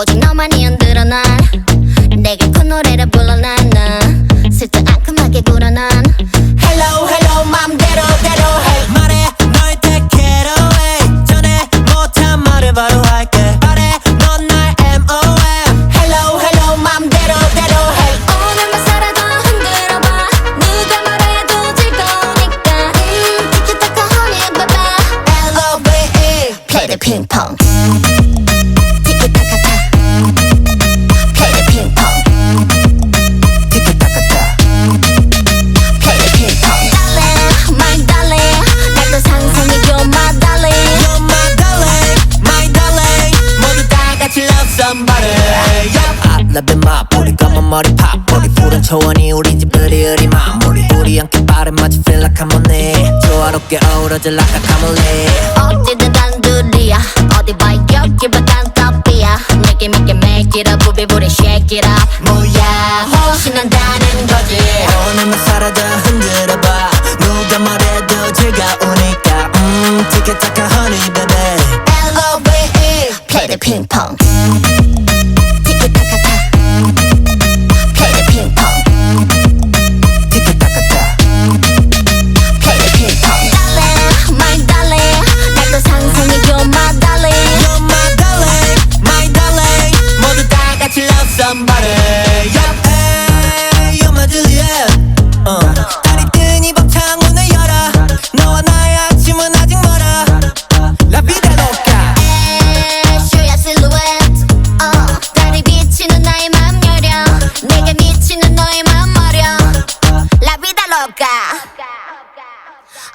오직 너만이 흔들어 난 내게 그 노래를 불러 나는 슬쩍 앙큼하게 굴어 난 Hello hello 맘대로 대로 hey. 말해 널 take it away 전에 못한 말을 바로 할게. 말해 넌 날 MOM Hello hello 맘대로 대로 hey. 오늘만 살아도 흔들어봐. 누가 말해도 즐거우니까. 음 티키타카 honey baby L-O-V-E Play the ping pong my 우리 검은 머리 팝. 우리 푸른 초원이 우리 집 으리으리 마무리 우리 함께 빠른 마치 feel like I'm on it. 조화롭게 어우러질 like a camellia 어디든 단둘이야. 어디 봐 여기 봐 단탑이야. 내게 믿게 make it up 부비부리 shake it up. 뭐야? 신난다는 거지. 오늘만 살아도 흔들어봐. 누가 말해도 즐거우니까. 음 티켓타카 honey baby. L-O-V-E Play the ping pong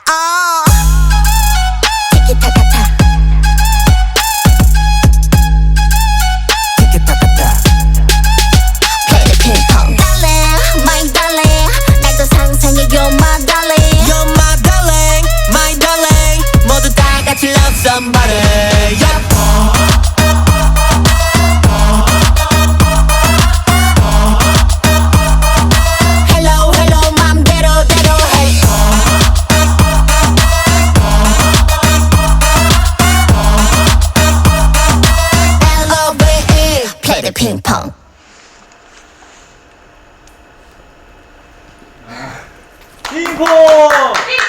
Oh. 핑퐁! 핑퐁!